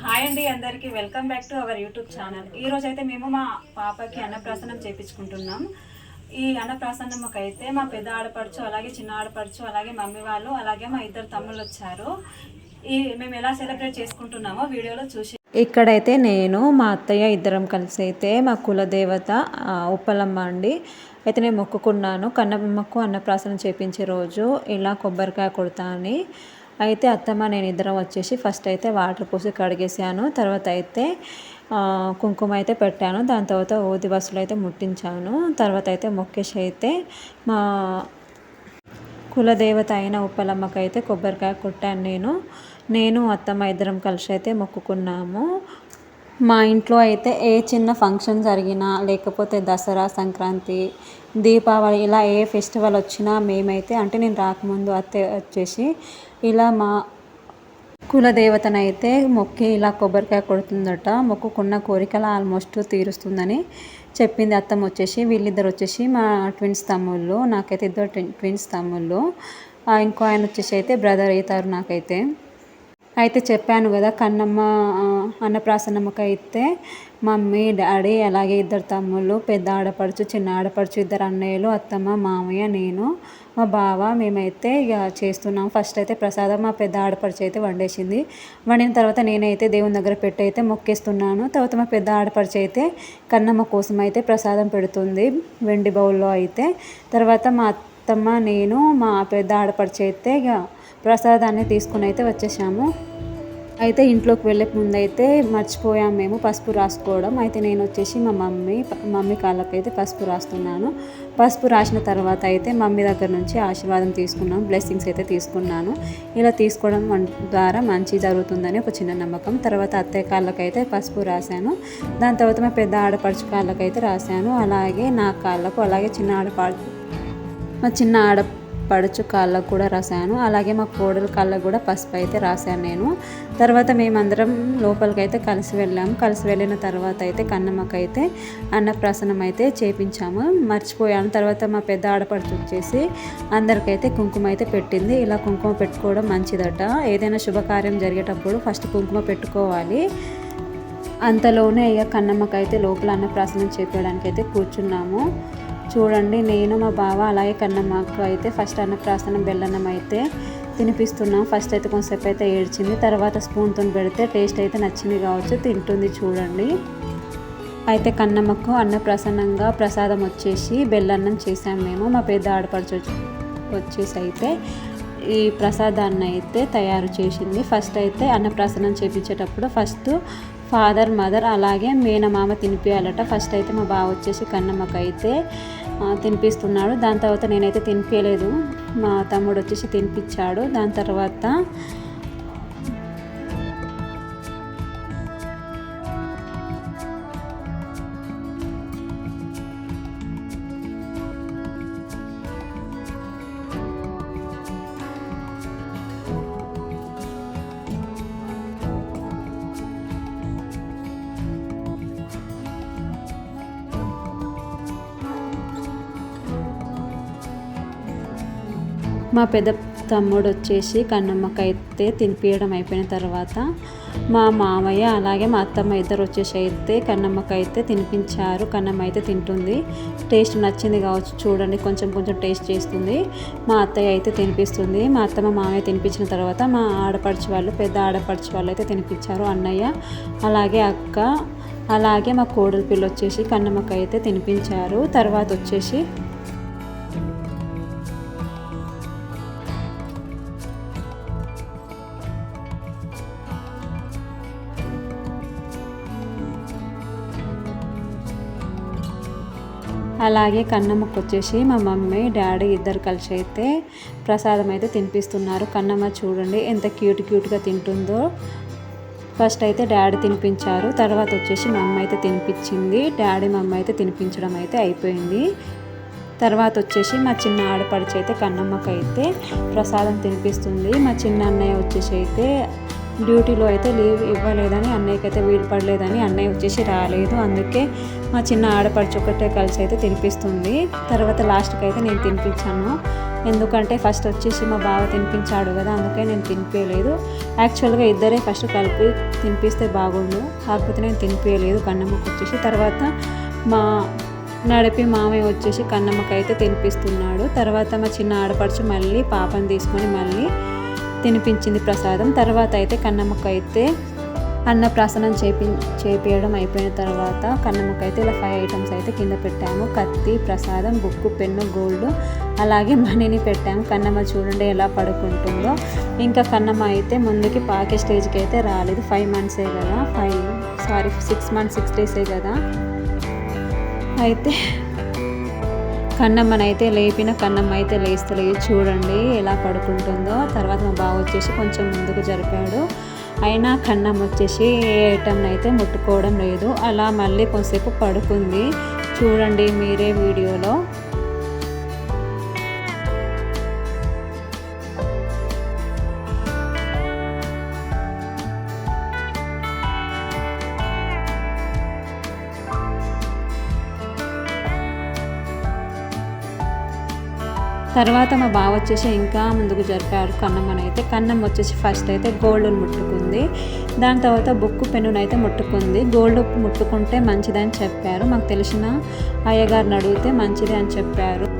Hi అండి అందరికీ. Welcome back to our YouTube channel. ఈ రోజు అయితే మేము మా పాపకి అన్నప్రాసనం చేపించుకుంటున్నాం. ఈ అన్నప్రాసనంకి అయితే మా పెద్ద ఆడపడుచు అలాగే చిన్న ఆడపడుచు అలాగే మమ్మీ వాళ్ళు అలాగే మా ఇద్దరు తమ్ముళ్ళు వచ్చారు ఈ మేము ఎలా సెలబ్రేట్ చేసుకుంటున్నామో వీడియోలో చూసి ఇక్కడైతే నేను మా అత్తయ్య ఇద్దరం కలిసి అయితే మా కులదేవత ఉప్పలమ్మ అండి. అయితే నేను మొక్కుకున్నాను. కన్నమ్మకు అన్నప్రాసనం చేపించే రోజు ఇలా కొబ్బరికాయ కొడతా అని అయితే అత్తమ్మ నేను ఇద్దరం వచ్చేసి ఫస్ట్ అయితే వాటర్ పోసి కడిగేసాను. తర్వాత అయితే కుంకుమ అయితే పెట్టాను. దాని తర్వాత ఊది బస్సులు అయితే ముట్టించాను. తర్వాత అయితే మొక్కేసి అయితే మా కులదేవత అయిన ఉప్పలమ్మకి అయితే కొబ్బరికాయ కొట్టాను నేను. నేను అత్తమ్మ ఇద్దరం కలిసి అయితే మొక్కుకున్నాము. మా ఇంట్లో అయితే ఏ చిన్న ఫంక్షన్ జరిగినా లేకపోతే దసరా సంక్రాంతి దీపావళి ఇలా ఏ ఫెస్టివల్ వచ్చినా మేమైతే అంటే నేను రాకముందు అత్తే వచ్చేసి ఇలా మా కులదేవతనైతే మొక్కి ఇలా కొబ్బరికాయ కొడుతుందట మొక్కుకున్న కోరికలు ఆల్మోస్ట్ తీరుస్తుందని చెప్పింది అత్తమ్మ వచ్చేసి వీళ్ళిద్దరు వచ్చేసి మా ట్విన్స్ తమ్ముళ్ళు నాకైతే ఇద్దరు ట్విన్స్ తమ్ముళ్ళు. ఇంకో ఆయన వచ్చేసి అయితే బ్రదర్ అవుతారు నాకైతే. అయితే చెప్పాను కదా కన్నమ్మ ఆ, అన్నప్రాసన్నమ్మకి అయితే మమ్మీ డాడీ అలాగే ఇద్దరు తమ్ముళ్ళు పెద్ద ఆడపడుచు చిన్న ఆడపడుచు ఇద్దరు అన్నయ్యలు అత్తమ్మ మామయ్య నేను మా బావ మేమైతే ఇక చేస్తున్నాం. ఫస్ట్ అయితే ప్రసాదం మా పెద్ద ఆడపడుచు అయితే వండేసింది. వండిన తర్వాత నేనైతే దేవుని దగ్గర పెట్టి అయితే మొక్కేస్తున్నాను. తర్వాత మా పెద్ద ఆడపడుచు అయితే కన్నమ్మ కోసం అయితే ప్రసాదం పెడుతుంది వెండి బౌల్లో అయితే. తర్వాత మా అత్తమ్మ నేను మా పెద్ద ఆడపడుచు అయితే ఇక ప్రసాదాన్ని తీసుకుని అయితే వచ్చేసాము. అయితే ఇంట్లోకి వెళ్ళే ముందు అయితే మర్చిపోయాం మేము పసుపు రాసుకోవడం. అయితే నేను వచ్చేసి మా మమ్మీ మమ్మీ కాళ్ళకి అయితే పసుపు రాస్తున్నాను. పసుపు రాసిన తర్వాత అయితే మమ్మీ దగ్గర నుంచి ఆశీర్వాదం తీసుకున్నాను బ్లెస్సింగ్స్ అయితే తీసుకున్నాను. ఇలా తీసుకోవడం వన్- ద్వారా మంచి జరుగుతుందని ఒక చిన్న నమ్మకం. తర్వాత అత్తయ్య కాళ్ళకైతే పసుపు రాశాను. దాని తర్వాత మా పెద్ద ఆడపడుచు కాళ్ళకైతే రాశాను. అలాగే నా కాళ్ళకు అలాగే చిన్న ఆడపడు మా చిన్న ఆడ పడుచు కాళ్ళకు కూడా రాశాను. అలాగే మా కోడలు కాళ్ళకు కూడా పసుపు అయితే రాశాను నేను. తర్వాత మేమందరం లోపలికి అయితే కలిసి వెళ్ళాము కలిసి వెళ్ళిన తర్వాత అయితే కన్నమ్మకి అయితే అన్నప్రాసనం అయితే చేపించాము. మర్చిపోయాను. తర్వాత మా పెద్ద ఆడపడుచు వచ్చేసి అందరికైతే కుంకుమ అయితే పెట్టింది. ఇలా కుంకుమ పెట్టుకోవడం మంచిదట. ఏదైనా శుభకార్యం జరిగేటప్పుడు ఫస్ట్ కుంకుమ పెట్టుకోవాలి. అంతలోనే ఇక కన్నమ్మకైతే లోపల అన్నప్రాసనం చేపించడానికి అయితే కూర్చున్నాము. చూడండి నేను మా బావ అలాగే కన్నమ్మకు అయితే ఫస్ట్ అన్నప్రాసనం బెల్లన్నం అయితే తినిపిస్తున్నాం. ఫస్ట్ అయితే కొంతసేపు అయితే ఏడ్చింది. తర్వాత స్పూన్తో పెడితే టేస్ట్ అయితే నచ్చింది కావచ్చు. తింటుంది చూడండి. అయితే కన్నమ్మకు అన్నప్రసన్నంగా ప్రసాదం వచ్చేసి బెల్లన్నం చేసాం మేము. మా పెద్ద ఆడపడుచు వచ్చేసి అయితే ఈ ప్రసాదాన్ని అయితే తయారు చేసింది. ఫస్ట్ అయితే అన్నప్రాసనం చేపించేటప్పుడు ఫస్ట్ ఫాదర్ మదర్ అలాగే మేనమామ తినిపించాలట ఫస్ట్ అయితే మా బావ వచ్చేసి కన్నమ్మకైతే అయితే తినిపిస్తున్నాడు. దాని తర్వాత నేనైతే తినిపించలేదు మా తమ్ముడు వచ్చేసి తినిపించాడు దాని తర్వాత మా పెద్ద తమ్ముడు వచ్చేసి కన్నమ్మకైతే తినిపించడం అయిపోయిన తర్వాత మా మామయ్య అలాగే మా అత్తమ్మ ఇద్దరు వచ్చేసి అయితే కన్నమ్మకైతే తినిపించారు. కన్నమ్మ అయితే తింటుంది. టేస్ట్ నచ్చింది కావచ్చు చూడండి. కొంచెం కొంచెం టేస్ట్ చేస్తుంది. మా అత్తయ్య అయితే తినిపిస్తుంది. మా అత్తమ్మ మామయ్య తినిపించిన తర్వాత మా ఆడపడిచి వాళ్ళు పెద్ద ఆడపడిచి వాళ్ళు అయితే తినిపించారు. అన్నయ్య అలాగే అక్క అలాగే మా కోడలి పిల్ల వచ్చేసి కన్నమ్మకైతే తినిపించారు. తర్వాత వచ్చేసి అలాగే కన్నమ్మకు వచ్చేసి మా మమ్మీ డాడీ ఇద్దరు కలిసి అయితే ప్రసాదం అయితే తినిపిస్తున్నారు. కన్నమ్మ చూడండి ఎంత క్యూట్ క్యూట్గా తింటుందో. ఫస్ట్ అయితే డాడీ తినిపించారు. తర్వాత వచ్చేసి మా అమ్మ అయితే తినిపించింది. డాడీ మా అమ్మ అయితే తినిపించడం అయితే అయిపోయింది. తర్వాత వచ్చేసి మా చిన్న ఆడపడిచి అయితే కన్నమ్మకైతే అయితే ప్రసాదం తినిపిస్తుంది. మా చిన్న అన్నయ్య వచ్చేసి అయితే డ్యూటీలో అయితే లీవ్ ఇవ్వలేదని అన్నయ్యకి అయితే వీలు పడలేదని అన్నయ్య వచ్చేసి రాలేదు. అందుకే మా చిన్న ఆడపడుచు ఒకటే కలిసి అయితే తినిపిస్తుంది. తర్వాత లాస్ట్కి అయితే నేను తినిపించాను. ఎందుకంటే ఫస్ట్ వచ్చేసి మా బావ తినిపించాడు కదా అందుకే నేను తినిపించలేదు యాక్చువల్గా ఇద్దరే ఫస్ట్ కలిపి తినిపిస్తే బాగుండు. కాకపోతే నేను తినిపించలేదు కన్నమ్మకి వచ్చేసి. తర్వాత మా నడిపి మామయ్య వచ్చేసి కన్నమ్మకి అయితే తినిపిస్తున్నాడు. తర్వాత మా చిన్న ఆడపడుచు మళ్ళీ పాపను తీసుకొని మళ్ళీ తినిపించింది ప్రసాదం. తర్వాత అయితే కన్నమ్మకి అయితే అన్నప్రాసనం చేపి చేపియడం అయిపోయిన తర్వాత కన్నమ్మకి అయితే ఇలా ఫైవ్ ఐటమ్స్ అయితే కింద పెట్టాము. కత్తి ప్రసాదం బుక్కు పెన్ను గోల్డ్ అలాగే మనీని పెట్టాము. కన్నమ్మ చూడండి ఎలా పడుకుంటుందో. ఇంకా కన్నమ్మ అయితే ముందుకి పాకే స్టేజ్కి అయితే రాలేదు. ఫైవ్ మంత్సే కదా. Five sorry six months six డేసే కదా. అయితే కన్నమ్మనైతే లేపిన కన్నమ్మ అయితే లేస్తలేదు. చూడండి ఎలా పడుకుంటుందో. తర్వాత మా బావ వచ్చేసి కొంచెం ముందుకు జరిపాడు. అయినా కన్నం వచ్చేసి ఏ ఐటెం అయితే ముట్టుకోవడం లేదు. అలా మళ్ళీ కొంతసేపు పడుకుంది. చూడండి మీరే వీడియోలో. తర్వాత మా బావ వచ్చేసి ఇంకా ముందుకు జరిపారు కన్నమ్మని అయితే. కన్నం వచ్చేసి ఫస్ట్ అయితే గోల్డ్ను ముట్టుకుంది. దాని తర్వాత బుక్కు పెన్నును అయితే ముట్టుకుంది. గోల్డ్ ముట్టుకుంటే మంచిదని చెప్పారు. మాకు తెలిసిన అయ్యగారిని అడిగితే మంచిది అని చెప్పారు.